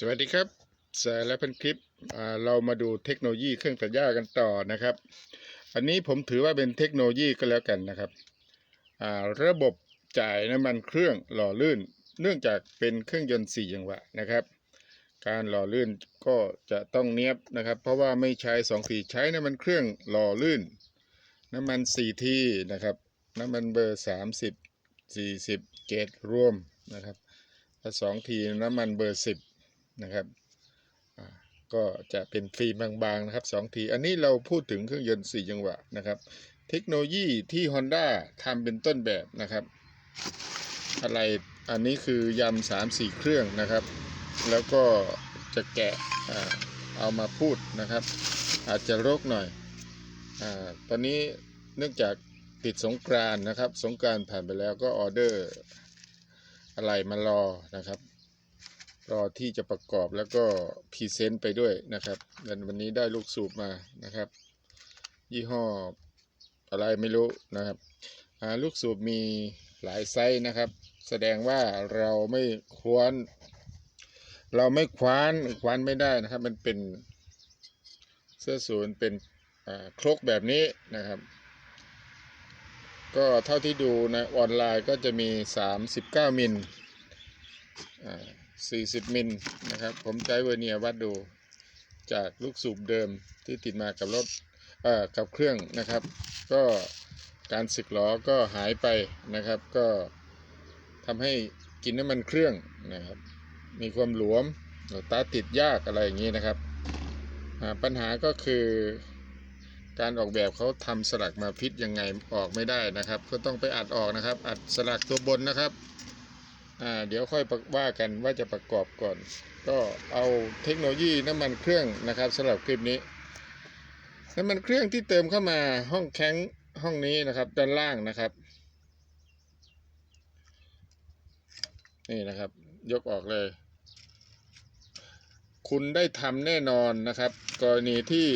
สวัสดีครับสายและเพันคลิปเรามาดูเทคโนโลยีเครื่องตัดหญ้ากันต่อนะครับ อันนี้ผมถือว่าเป็นเทคโนโลยีก็แล้วกันนะครับระบบจ่ายน้ำมันเครื่องหล่อลื่น เนื่องจากเป็นเครื่องยนต์4จังหวะนะครับ การหล่อลื่นก็จะต้องเนียบนะครับ เพราะว่าไม่ใช้2ทีใช้น้ำมันเครื่องหล่อลื่น น้ำมัน4ทีนะครับ น้ำมันเบอร์ 30 40เกตรวมนะครับถ้าสองทีน้ำมันเบอร์ 10 นะครับก็จะเป็นฟิล์มบางๆนะครับสองทีอันนี้เราพูดถึงเครื่องยนต์ 4 จังหวะนะครับ เทคโนโลยีที่ Honda ทำเป็นต้นแบบนะครับ อะไรอันนี้คือยำสามสี่เครื่องนะครับ แล้วก็จะแกะเอามาพูดนะครับ อาจจะรกหน่อยอตอนนี้เนื่องจากติดสงกรานนะครับ สงกรานผ่านไปแล้วก็ออเดอร์อะไรมารอนะครับ รอที่จะประกอบแล้วก็พรีเซนต์ไปด้วยนะครับแล้ววันนี้ได้ลูกสูบมานะครับ ยี่ห้ออะไรไม่รู้นะครับลูกสูบมีหลายไซส์นะครับ แสดงว่าเราไม่ควร เราไม่คว้านคว้านไม่ได้นะครับ มันเป็นเสื้อสูนเป็นครกแบบนี้นะครับ ก็เท่าที่ดูในออนไลน์ก็จะมี 39 มิลอ่า 40 มิลนะครับ ผมใช้เวอร์เนียวัดดูจากลูกสูบเดิมที่ติดมากับรถเอ่อกับเครื่องนะครับ ก็การสึกหล้อก็หายไปนะครับ ก็ทำให้กินน้ำมันเครื่องนะครับ มีความหลวมหรือตาติดยากอะไรอย่างนี้นะครับ ปัญหาก็คือการออกแบบเขาทำสลักมาฟิตยังไงออกไม่ได้นะครับ ก็ต้องไปอัดออกนะครับ อัดสลักตัวบนนะครับ อ่าเดี๋ยวค่อยว่ากันว่าจะประกอบก่อน ก็เอาเทคโนโลยีน้ำมันเครื่องนะครับสำหรับคลิปนี้น้ำมันเครื่องที่เติมเข้ามาห้องแข้งห้องนี้นะครับ ด้านล่างนะครับ นี่นะครับ ยกออกเลย คุณได้ทำแน่นอนนะครับ กรณีที่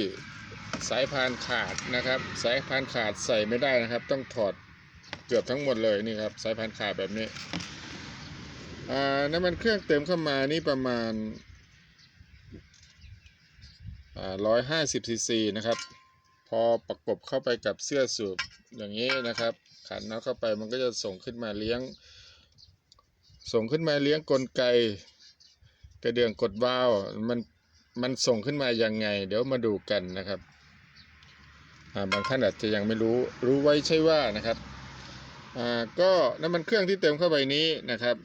สายพานขาดนะครับ สายพานขาดใส่ไม่ได้นะครับ ต้องถอดเกือบทั้งหมดเลยนี่ครับ สายพานขาดแบบนี้ น้ำมันเครื่องเติมเข้ามานี่ประมาณร้อยห้าสิบซีซีนะครับ พอประกบเข้าไปกับเสื้อสูบอย่างนี้นะครับ ขันน็อตเข้าไปมันก็จะส่งขึ้นมาเลี้ยง ส่งขึ้นมาเลี้ยงกลไกกระเดื่องกดวาล์วมันมันส่งขึ้นมายังไง เดี๋ยวมาดูกันนะครับาบางท่านอาจจะยังไม่รู้รู้ไว้ใช่ว่านะครับก็น้ำมันเครื่องที่เติมเข้าไปนี้นะครับ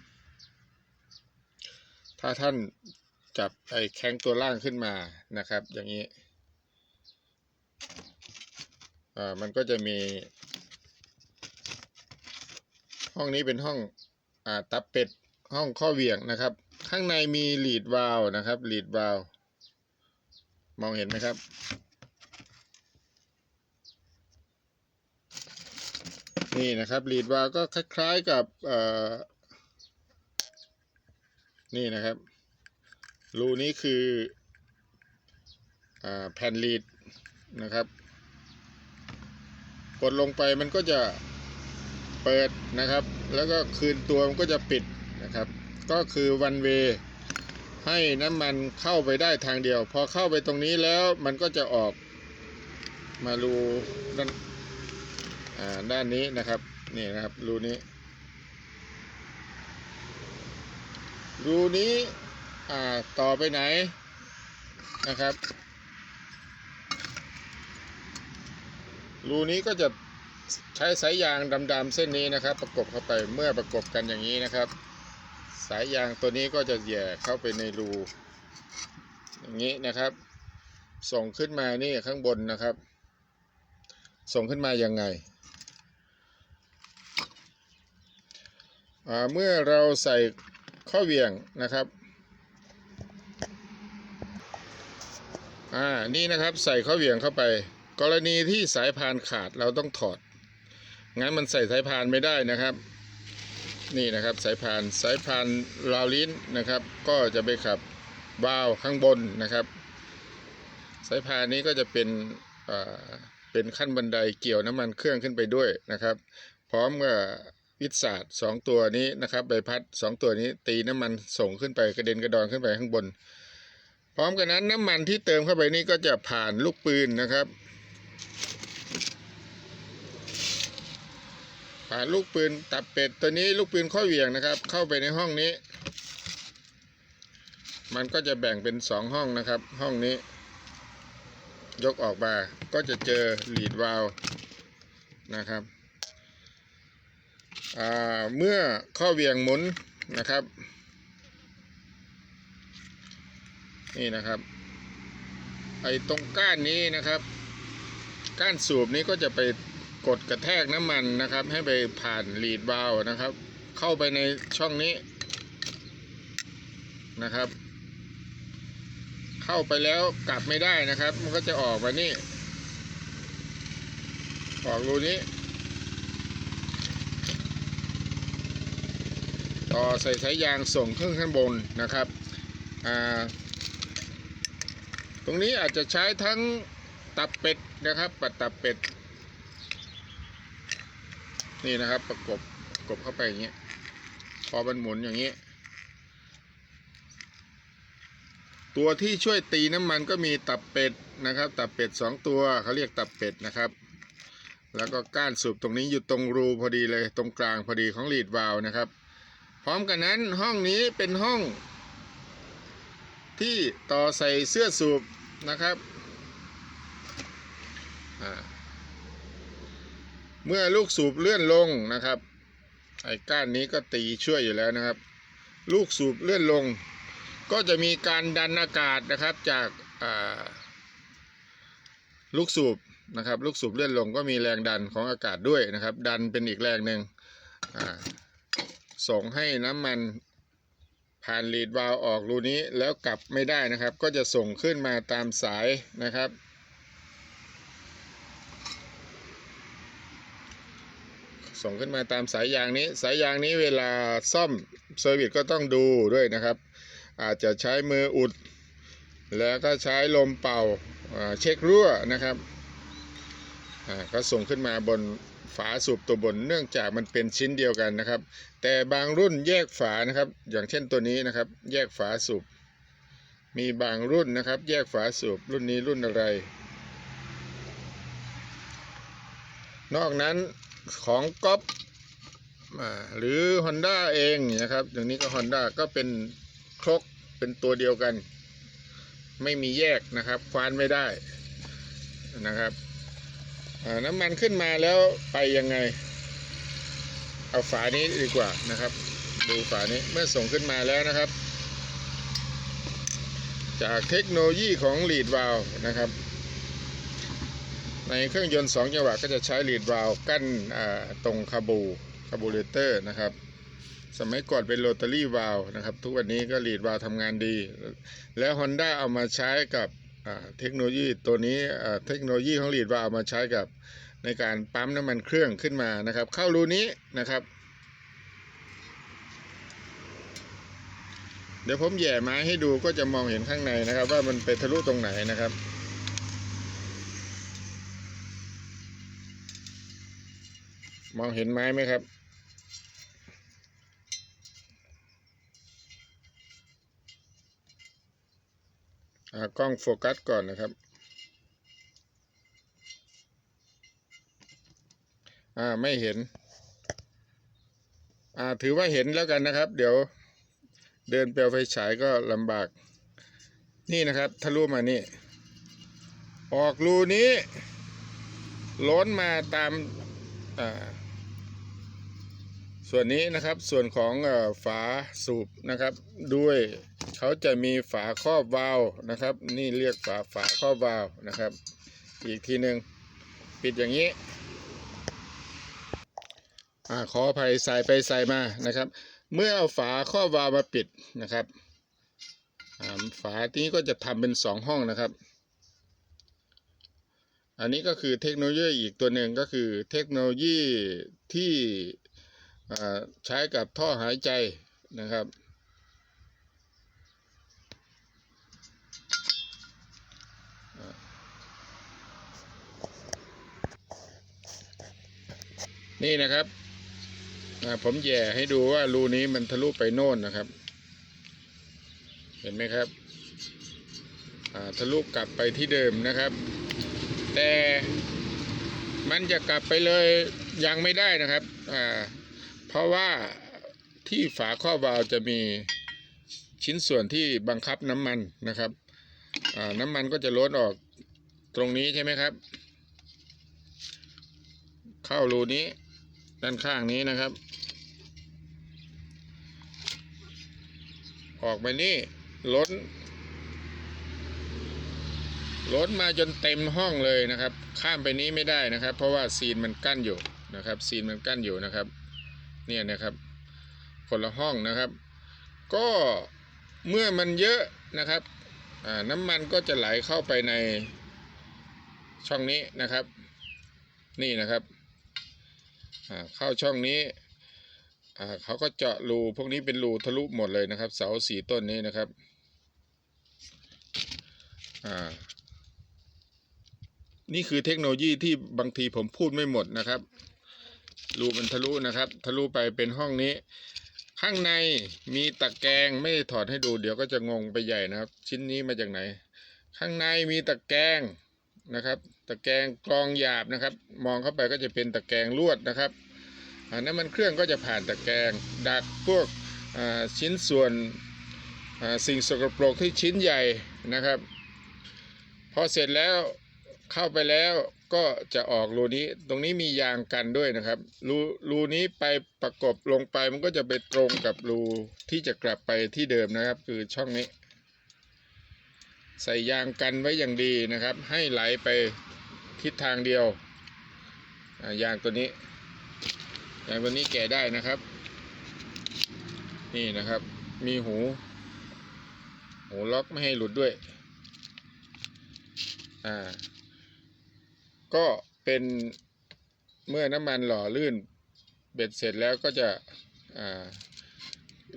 ถ้าท่านจับไอ้แข้งตัวล่างขึ้นมานะครับ อย่างนี้อ่ามันก็จะมี ห้องนี้เป็นห้องอ่าตับเป็ดห้องข้อเวียงนะครับ ข้างในมีลีดวาลวนะครับลีดวาลมองเห็นไหมครับนี่นะครับลีดวาลก็คล้ายๆกับเอ่อ นี่นะครับ รูนี้คืออแผ่นลีดนะครับ กดลงไปมันก็จะเปิดนะครับ แล้วก็คืนตัวมันก็จะปิดนะครับ ก็คือวันเวให้น้ำมันเข้าไปได้ทางเดียว พอเข้าไปตรงนี้แล้วมันก็จะออกมารูด้านด้านนี้นะครับ นี่นะครับรูนี้ รูนี้อ่าต่อไปไหนนะครับ รูนี้ก็จะใช้สายยางดำๆเส้นนี้นะครับ ประกบเข้าไปเมื่อประกบกันอย่างนี้นะครับ สายยางตัวนี้ก็จะแย่เข้าไปในรู อย่างนี้นะครับ ส่งขึ้นมานี่ข้างบนนะครับ ส่งขึ้นมายังไงอ่าเมื่อเราใส่ ข้อเหวี่ยงนะครับ อ่า นี่นะครับใส่ข้อเหวี่ยงเข้าไป กรณีที่สายพานขาดเราต้องถอด งั้นมันใส่สายพานไม่ได้นะครับ นี่นะครับสายพานสายพานราวลิ้นนะครับ ก็จะไปขับวาล์วข้างบนนะครับ สายพานนี้ก็จะเป็นอ่าเป็นขั้นบันไดเกี่ยวน้ำมันเครื่องขึ้นไปด้วยนะครับ พร้อมกับ วิทศาสตร์สองตัวนี้นะครับใบพัดสองตัวนี้ตีน้ำมันส่งขึ้นไปกระเด็นกระดอนขึ้นไปข้างบน พร้อมกันนั้นน้ำมันที่เติมเข้าไปนี้ก็จะผ่านลูกปืนนะครับ ผ่านลูกปืนตับเป็ดตัวนี้ลูกปืนข้อเหวี่ยงนะครับ เข้าไปในห้องนี้ มันก็จะแบ่งเป็นสองห้องนะครับ ห้องนี้ ยกออกมาก็จะเจอหลีดวาลวนะครับ เมื่อข้อเวียงหมุนนะครับ นี่นะครับไอ้ตรงก้านนี้นะครับ ก้านสูบนี้ก็จะไปกดกระแทกน้ำมันนะครับ ให้ไปผ่านลีดวาลวนะครับ เข้าไปในช่องนี้นะครับ เข้าไปแล้วกลับไม่ได้นะครับ มันก็จะออกมานี่ออกรูนี้ ต่อใส่สายยางส่งขึ้นข้างบนนะครับตรงนี้อาจจะใช้ทั้งตับเป็ดนะครับ ปัดตับเป็ด นี่นะครับประกบประกบเข้าไปอย่างเงี้ยพอมันหมุนอย่างนี้ตัวที่ช่วยตีน้ำมันก็มีตับเป็ดนะครับ ตับเป็ดสองตัวเขาเรียกตับเป็ดนะครับ แล้วก็ก้านสูบตรงนี้อยู่ตรงรูพอดีเลยตรงกลางพอดีของลีดวาลวนะครับ ร้อมกันนั้นห้องนี้เป็นห้องที่ต่อใส่เสื้อสูบนะครับ เมื่อลูกสูบเลื่อนลงนะครับไอ้ก้านนี้ก็ตีช่วยอยู่แล้วนะครับ ลูกสูบเลื่อนลง ก็จะมีการดันอากาศนะครับจากาลูกสูบนะครับ ลูกสูบเลื่อนลงก็มีแรงดันของอากาศด้วยนะครับ ดันเป็นอีกแรงหนึ่งอ่า ส่งให้น้ำมันผ่านลีดวาลวออกรูนี้แล้วกลับไม่ได้นะครับ ก็จะส่งขึ้นมาตามสายนะครับ ส่งขึ้นมาตามสายยางนี้ สายยางนี้เวลาซ่อมเซอร์วิสก็ต้องดูด้วยนะครับ อาจจะใช้มืออุด แล้วก็ใช้ลมเป่าาเช็ครั่วนะครับก็ส่งขึ้นมาบน ฝาสูบตัวบนเนื่องจากมันเป็นชิ้นเดียวกันนะครับ แต่บางรุ่นแยกฝานะครับ อย่างเช่นตัวนี้นะครับ แยกฝาสูบมีบางรุ่นนะครับ แยกฝาสูบรุ่นนี้รุ่นอะไร นอกนั้นของก๊อปหรือ Honda เองนะครับ อย่างนี้ก็ Honda ก็เป็นครกเป็นตัวเดียวกัน ไม่มีแยกนะครับ ควานไม่ได้นะครับ น้ำมันขึ้นมาแล้วไปยังไง เอาฝานี้ดีกว่านะครับ ดูฝานี้เมื่อส่งขึ้นมาแล้วนะครับ จากเทคโนโลยีของ lead valve นะครับ ในเครื่องยนต์2จังหวะก็จะใช้ lead valve กั้นตรงคาบูคาบูเรเตอร์นะครับสมัยก่อนเป็นโรตารี่วาลนะครับ ทุกวันนี้ก็ lead valve ทำงานดี แล้ว Honda เอามาใช้กับ เทคโนโลยีตัวนี้เทคโนโลยีของ lead valve เอามาใช้กับในการปั๊มน้ำมันเครื่องขึ้นมานะครับ เข้ารูนี้นะครับ เดี๋ยวผมแย่ไม้ให้ดูก็จะมองเห็นข้างในนะครับ ว่ามันไปทะลุตรงไหนนะครับมองเห็นไม้ไหมครับากล้องโฟกัสก่อนนะครับอ่าไม่เห็น อ่าถือว่าเห็นแล้วกันนะครับ เดี๋ยวเดินเปลวไฟฉายก็ลำบาก นี่นะครับทะลุมานี่ ออกรูนี้ ล้นมาตามอ่า ส่วนนี้นะครับส่วนของฝาสูบนะครับ ด้วยเขาจะมีฝาครอบวาล์วนะครับ นี่เรียกฝาฝาครอบวาล์วนะครับ อีกทีหนึ่งปิดอย่างนี้อขออภัยใส่ไปใส่มานะครับ เมื่อเอาฝาครอบวาล์วมาปิดนะครับอ่าฝานี้ก็จะทำเป็นสองห้องนะครับ อันนี้ก็คือเทคโนโลยีอีกตัวหนึ่งก็คือเทคโนโลยีที่ ใช้กับท่อหายใจนะครับ นี่นะครับผมแย่ให้ดูว่ารูนี้มันทะลุไปโน่นนะครับ เห็นไหมครับทะลุกลับไปที่เดิมนะครับ แต่มันจะกลับไปเลยยังไม่ได้นะครับอ่า เพราะว่าที่ฝาข้อวาล์วจะมีชิ้นส่วนที่บังคับน้ำมันนะครับน้ำมันก็จะล้นออกตรงนี้ใช่ไหมครับ เข้ารูนี้ด้านข้างนี้นะครับ ออกไปนี่ล้น ล้นมาจนเต็มห้องเลยนะครับ ข้ามไปนี้ไม่ได้นะครับ เพราะว่าซีนมันกั้นอยู่นะครับ ซีนมันกั้นอยู่นะครับ เนี่ยนะครับ คนละห้องนะครับ ก็เมื่อมันเยอะนะครับน้ำมันก็จะไหลเข้าไปในช่องนี้นะครับ นี่นะครับเข้าช่องนี้เขาก็เจาะรูพวกนี้เป็นรูทะลุหมดเลยนะครับ เสาสี่ต้นนี้นะครับนี่คือเทคโนโลยีที่บางทีผมพูดไม่หมดนะครับ รูมันทะลุนะครับ ทะลุไปเป็นห้องนี้ ข้างในมีตะแกรงไม่ถอดให้ดู เดี๋ยวก็จะงงไปใหญ่นะครับ ชิ้นนี้มาจากไหน ข้างในมีตะแกรงนะครับ ตะแกรงกรองหยาบนะครับ มองเข้าไปก็จะเป็นตะแกรงลวดนะครับอันนั้นมันเครื่องก็จะผ่านตะแกรงดักพวกชิ้นส่วนสิ่งสกปรกที่ชิ้นใหญ่นะครับ พอเสร็จแล้ว เข้าไปแล้วก็จะออกรูนี้ ตรงนี้มียางกันด้วยนะครับรูรูนี้ไปประกบลงไปมันก็จะไปตรงกับรูที่จะกลับไปที่เดิมนะครับ คือช่องนี้ ใส่ยางกันไว้อย่างดีนะครับ ให้ไหลไปทิศทางเดียว ยางตัวนี้ยางตัวนี้แก่ได้นะครับ นี่นะครับ มีหู หูล็อกไม่ให้หลุดด้วย อ่า ก็เป็นเมื่อน้ำมันหล่อลื่นเบ็ดเสร็จแล้วก็จะ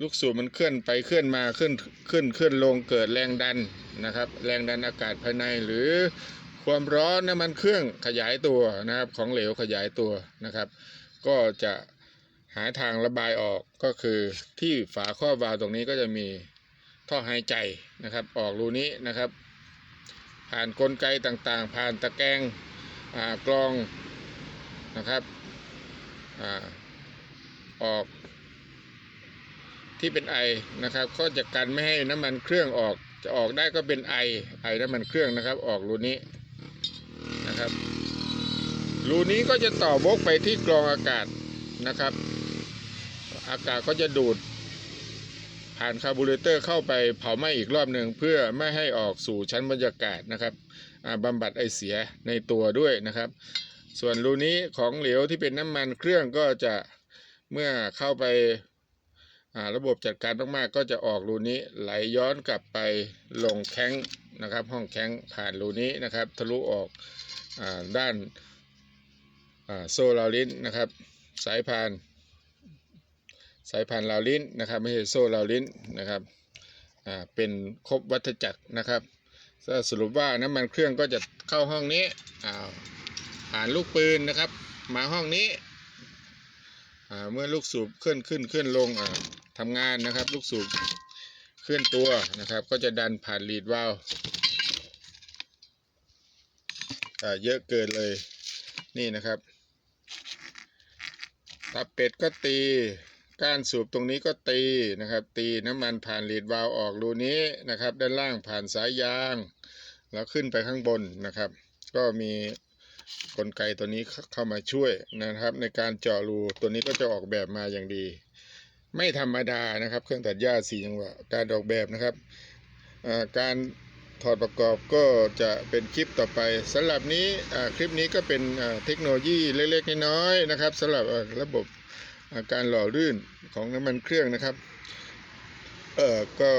ลูกสูบมันเคลื่อนไปเคลื่อนมาขึ้นขึ้นขึ้นลงเกิดแรงดันนะครับ แรงดันอากาศภายในหรือความร้อนน้ำมันเครื่องขยายตัวนะครับของเหลวขยายตัวนะครับ ก็จะหาทางระบายออกก็คือที่ฝาครอบวาล์วตรงนี้ก็จะมีท่อหายใจนะครับ ออกรูนี้นะครับ ผ่านกลไกต่างๆ ผ่านตะแกรง กรองนะครับอออกที่เป็นไอนะครับก็จะกันไม่ให้น้ำมันเครื่องออกจะออกได้ก็เป็นไอไอน้ำมันเครื่องนะครับ ออกรูนี้นะครับรูนี้ก็จะต่อบกไปที่กรองอากาศนะครับ อากาศก็จะดูด ผ่านคาร์บูเรเตอร์เข้าไปเผาไหม้อีกรอบหนึ่งเพื่อไม่ให้ออกสู่ชั้นบรรยากาศนะครับ บำบัดไอเสียในตัวด้วยนะครับ ส่วนรูนี้ของเหลวที่เป็นน้ำมันเครื่องก็จะเมื่อเข้าไปาระบบจัดการมากๆ ก็จะออกรูนี้ไหลย้อนกลับไปลงแข้งนะครับ ห้องแข้งผ่านรูนี้นะครับ ทะลุออกอด้านาโซลารินนะครับ สายพานสายพานลาวลิ้นนะครับ ไม่ใช่โซ่ลาวลิ้นนะครับ อ่า เป็นครบวัฏจักรนะครับ ก็สรุปว่าน้ำมันเครื่องก็จะเข้าห้องนี้ผ่านลูกปืนนะครับ มาห้องนี้ เมื่อลูกสูบเคลื่อนขึ้นเคลื่อนลงอ่าทำงานนะครับ ลูกสูบเคลื่อนตัวนะครับ ก็จะดันผ่านลีดวาล์วเยอะเกินเลยนี่นะครับ ตับเป็ดก็ตี ก้านสูบตรงนี้ก็ตีนะครับ ตีน้ำมันผ่านลีดวาล์วออกรูนี้นะครับ ด้านล่างผ่านสายยาง แล้วขึ้นไปข้างบนนะครับ ก็มีกลไกตัวนี้เข้ามาช่วยนะครับ ในการเจาะรูตัวนี้ก็จะออกแบบมาอย่างดี ไม่ธรรมดานะครับ เครื่องตัดหญ้าสี่จังหวะการออกแบบนะครับการถอดประกอบก็จะเป็นคลิปต่อไปสำหรับนี้คลิปนี้ก็เป็นเทคโนโลยีเล็กๆน้อยๆนะครับสำหรับระบบ อาการหล่อลื่นของน้ำมันเครื่องนะครับ เออก็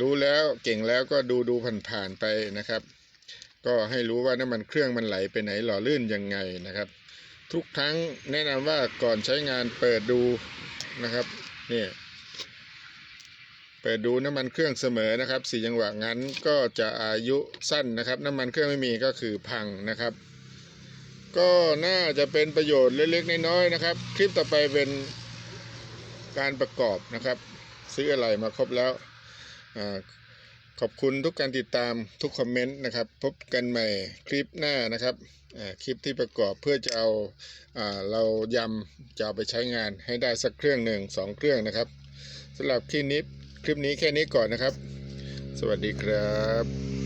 รู้แล้วเก่งแล้วก็ดูดูผ่านๆไปนะครับ ก็ให้รู้ว่าน้ำมันเครื่องมันไหลไปไหนหล่อลื่นยังไงนะครับ ทุกครั้งแนะนำว่าก่อนใช้งานเปิดดูนะครับนี่เปิดดูน้ำมันเครื่องเสมอนะครับสี่จังหวะงั้นก็จะอายุสั้นนะครับ น้ำมันเครื่องไม่มีก็คือพังนะครับ ก็น่าจะเป็นประโยชน์เล็กๆน้อยๆนะครับ คลิปต่อไปเป็นการประกอบนะครับ ซื้ออะไรมาครบแล้วอขอบคุณทุกการติดตามทุกคอมเมนต์นะครับ พบกันใหม่คลิปหน้านะครับคลิปที่ประกอบเพื่อจะเอาอ่าเรายำจะเอาไปใช้งานให้ได้สักเครื่องหนึ่งสองเครื่องนะครับสำหรับคลิปนี้คลิปนี้แค่นี้ก่อนนะครับ สวัสดีครับ